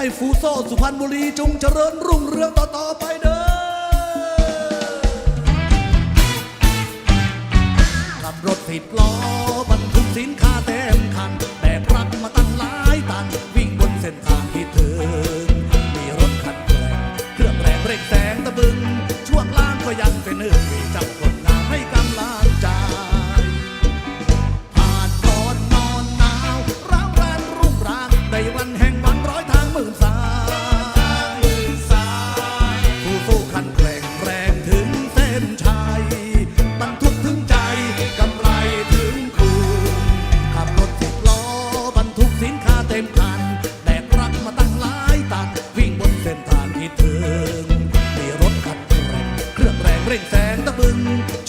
ให้ฟูโซสุพรรณบุรีจงเจริญรุ่งเรืองต่อๆไปเด้อขับรถติดล้อบรรทุกสินค้าเต็มคัน แต่รักมาตั้งหลายตัน วิ่งบนเส้นทางที่เธอมีรถคันแรงเครื่องแรงเร่งแสงตะบึง ช่วงล่างก็ยังเป็นหนึ่งมีจับ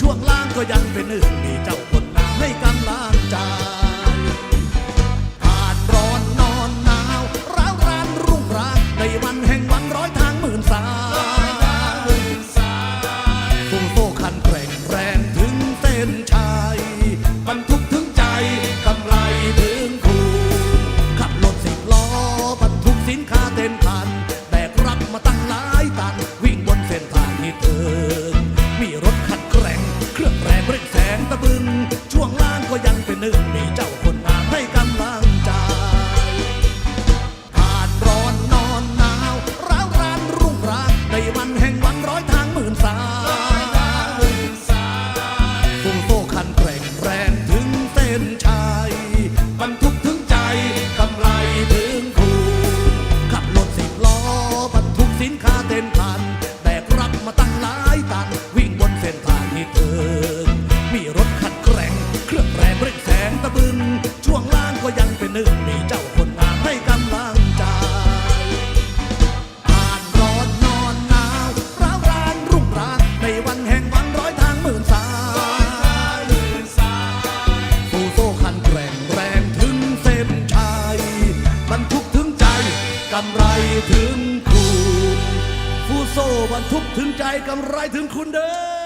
วงล่างก็ยังเป็นหนึ่งดี หนึ่งมีเจ้า กำไรถึงคุณฟูโซบรรทุกถึงใจกำไรถึงคุณเด้อ